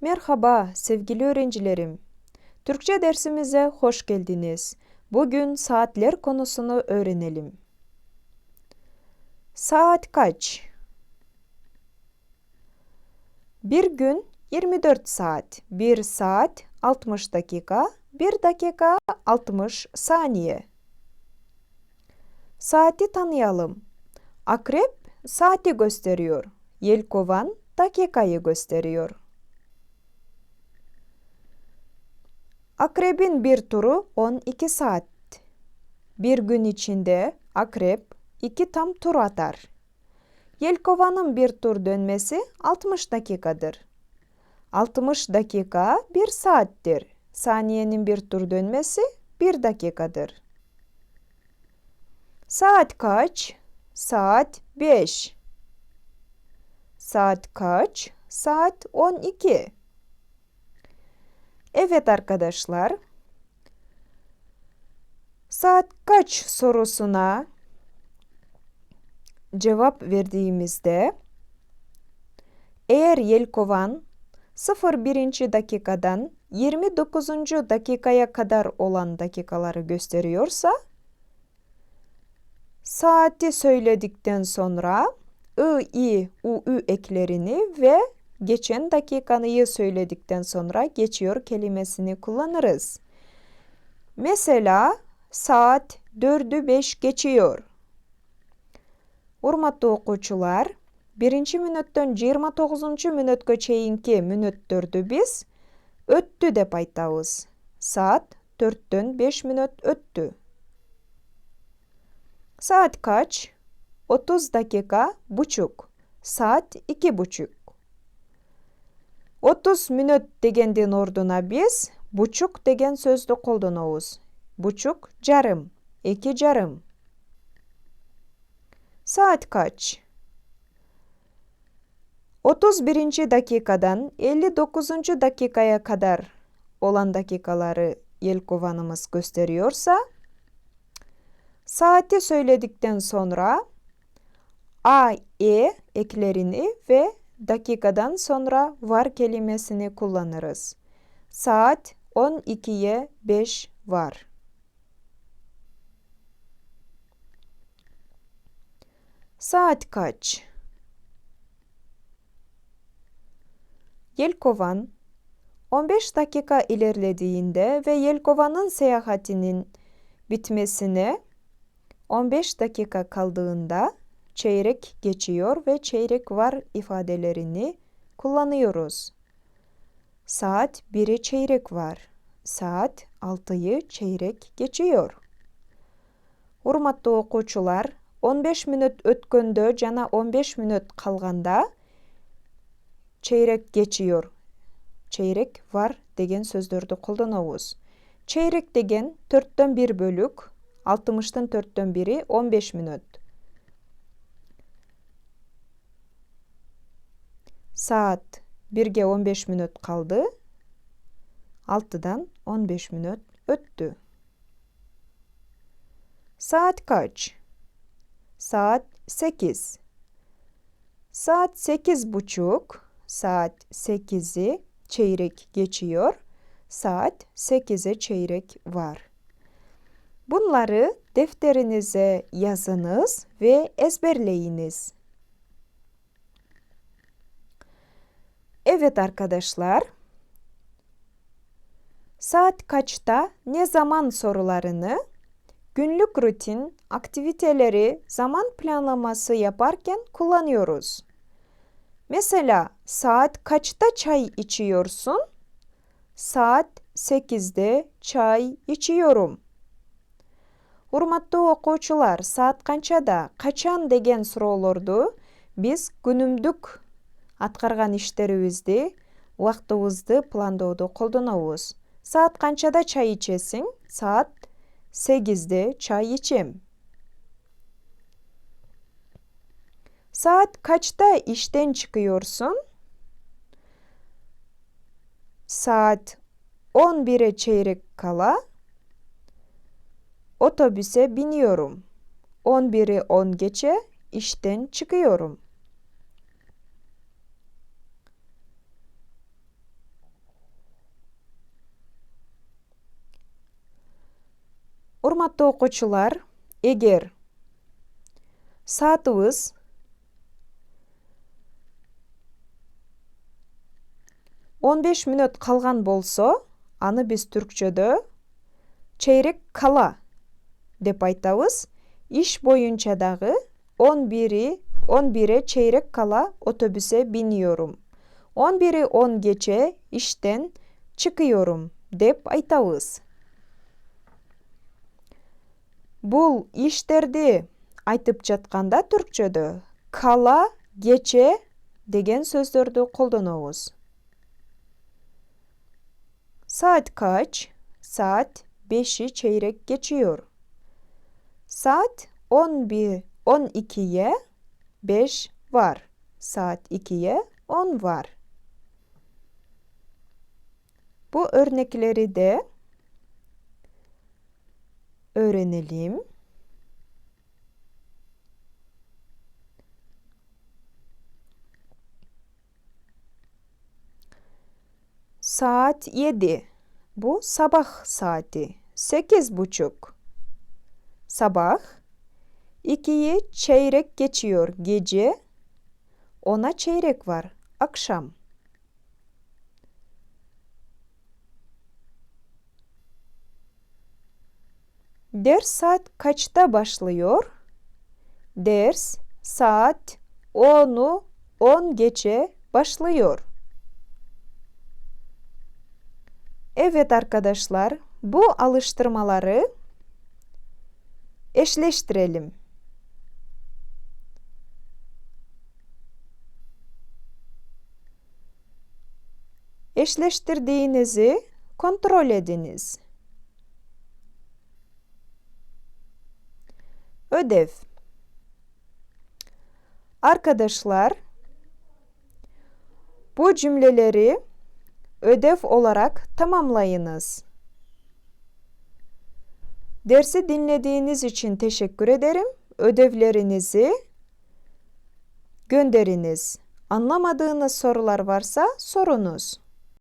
Merhaba sevgili öğrencilerim. Türkçe dersimize hoş geldiniz. Bugün saatler konusunu öğrenelim. Saat kaç? Bir gün 24 saat, 1 saat 60 dakika, 1 dakika 60 saniye. Saati tanıyalım. Akrep saati gösteriyor. Yelkovan dakikayı gösteriyor. Akrebin bir turu 12 saat. Bir gün içinde akrep iki tam tur atar. Yelkovanın bir tur dönmesi 60 dakikadır. 60 dakika bir saattir. Saniyenin bir tur dönmesi bir dakikadır. Saat kaç? Saat 5. Saat kaç? Saat 12. Evet arkadaşlar. Saat kaç sorusuna cevap verdiğimizde eğer Yelkovan 01. dakikadan 29. dakikaya kadar olan dakikaları gösteriyorsa saati söyledikten sonra I, I, U, Ü eklerini ve geçen dakikanıyı söyledikten sonra geçiyor kelimesini kullanırız. Mesela saat 4'ü 5 geçiyor. Урматтуу окуучулар, биринчи мүнөттөн жыйырма тогузунчу мүнөткө чейинки мүнөттөрдү биз өттү деп айтабыз. Saat төрттөн беш мүнөт өттү. Saat kaç? 30 dakika buçuk. Saat iki buçuk. 30 мүнөт дегендин ордуна биз buçuk деген сөздү колдонобуз. Buçuk жарым, эки жарым. Saat kaç? 31. dakikadan 59. dakikaya kadar olan dakikaları Yelkovanımız gösteriyorsa saati söyledikten sonra A, E eklerini ve dakikadan sonra var kelimesini kullanırız. Saat 12'ye 5 var. Saat kaç? Yelkovan 15 dakika ilerlediğinde ve Yelkovan'ın seyahatinin bitmesine 15 dakika kaldığında çeyrek geçiyor ve çeyrek var ifadelerini kullanıyoruz. Saat 1'e çeyrek var. Saat 6'yı çeyrek geçiyor. Урматтуу окуучулар, 15 мүнөт өткөндө жана 15 мүнөт калганда чейрек geçiyor. Çeyrek var деген сөздөрдү колдонобуз. Çeyrek деген төрттөн бир бөлүк, 60-тын төрттөн бири 15 мүнөт. Saat 1'ge 15 minut kaldı. 6'dan 15 minut öttü. Saat kaç? Saat 8. Saat 8 buçuk. Saat 8'i çeyrek geçiyor. Saat 8'e çeyrek var. Bunları defterinize yazınız ve ezberleyiniz. Evet arkadaşlar. Saat kaçta, ne zaman sorularını günlük rutin, aktiviteleri, zaman planlaması yaparken kullanıyoruz. Mesela saat kaçta çay içiyorsun? Saat 8'de çay içiyorum. Урматтуу окуучулар, saat канчада, качан деген суроолорду биз күнүмдүк аткарган иштерибизди убактыбызды пландоодо колдонобуз саат канчада чай ичесиң саат сегизде чай ичем Saat kaçta işten çıkıyorsun? Saat 11'e çeyrek kala otobüse biniyorum. 11'i 10 geçe işten çıkıyorum. урматтуу окуучулар эгер саатыбыз он беш мүнөт калган болсо аны биз түркчөдө чейрек кала деп айтабыз иш боюнча дагы он бири он бире чейрек кала otobüse biniyorum он бири он кече иштен чыкыyorum деп айтабыз бул иштерди айтып жатканда түркчөдө кала кече деген сөздөрдү колдонобуз saat kaç saat beşi çeyrek geçiyor saat 11 12'ye 5 var saat 2'ye 10 var bu örnekleri de öğrenelim. Saat 7. Bu sabah saati. Sekiz buçuk. Sabah. İkiyi çeyrek geçiyor gece. Ona çeyrek var. Akşam. Ders saat kaçta başlıyor? Ders saat 10'u 10 geçe başlıyor. Evet arkadaşlar, bu alıştırmaları eşleştirelim. Eşleştirdiğinizi kontrol ediniz. Ödev. Arkadaşlar, bu cümleleri ödev olarak tamamlayınız. Dersi dinlediğiniz için teşekkür ederim. Ödevlerinizi gönderiniz. Anlamadığınız sorular varsa sorunuz.